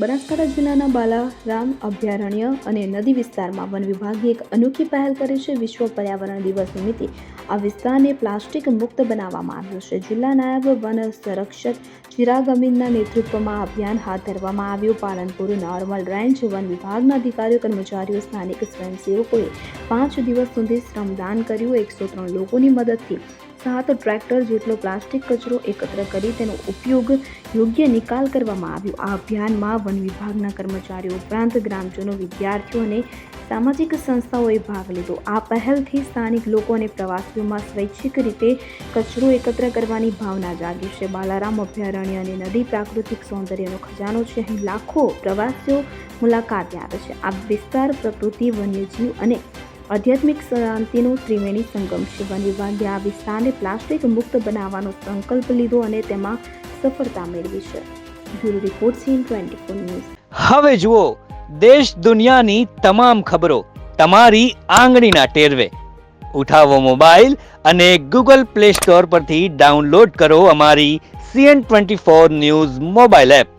બનાસકાંઠા જિલ્લાના બાલારામ અભયારણ્ય અને નદી વિસ્તારમાં વન વિભાગે એક અનોખી પહેલ કરી છે. વિશ્વ પર્યાવરણ દિવસ નિમિત્તે આ વિસ્તારને પ્લાસ્ટિક મુક્ત બનાવવામાં આવ્યો છે. જિલ્લા નાયબ વન સંરક્ષક ચિરાગ અમીનના નેતૃત્વમાં અભિયાન હાથ ધરવામાં આવ્યું. પાલનપુર નોર્મલ રેન્જ વન વિભાગના અધિકારીઓ, કર્મચારીઓ, સ્થાનિક સ્વયંસેવકોએ પાંચ દિવસ સુધી શ્રમદાન કર્યું. એકસો ત્રણ લોકોની મદદથી સાત ટ્રેક્ટર જેટલો પ્લાસ્ટિક કચરો એકત્ર કરી તેનો ઉપયોગ યોગ્ય નિકાલ કરવામાં આવ્યો. આ અભિયાનમાં વન વિભાગના કર્મચારીઓ ઉપરાંત ગ્રામજનો, વિદ્યાર્થીઓ અને સામાજિક સંસ્થાઓએ ભાગ લીધો. આ પહેલથી સ્થાનિક લોકો અને પ્રવાસીઓમાં સ્વૈચ્છિક રીતે કચરો એકત્ર કરવાની ભાવના જાગી છે. બાલારામ અભયારણ્ય અને નદી પ્રાકૃતિક સૌંદર્યનો ખજાનો છે. અહીં લાખો પ્રવાસીઓ મુલાકાતે આવે છે. આ વિસ્તાર પ્રકૃતિ, વન્યજીવ અને આધ્યાત્મિક શાંતિનું ત્રિવેણી સંગમ. છે વન વિભાગે આ વિસ્તારને પ્લાસ્ટિક મુક્ત બનાવવાનો સંકલ્પ લીધો અને તેમાં સફળતા મેળવી છે. Bureau report CN twenty four news. હવે જુઓ, દેશ દુનિયાની તમામ ખબરો તમારી આંગળીના ટેરવે. ઉઠાવો મોબાઈલ અને ગૂગલ પ્લે સ્ટોર પરથી ડાઉનલોડ કરો અમારી CN twenty four news mobile app.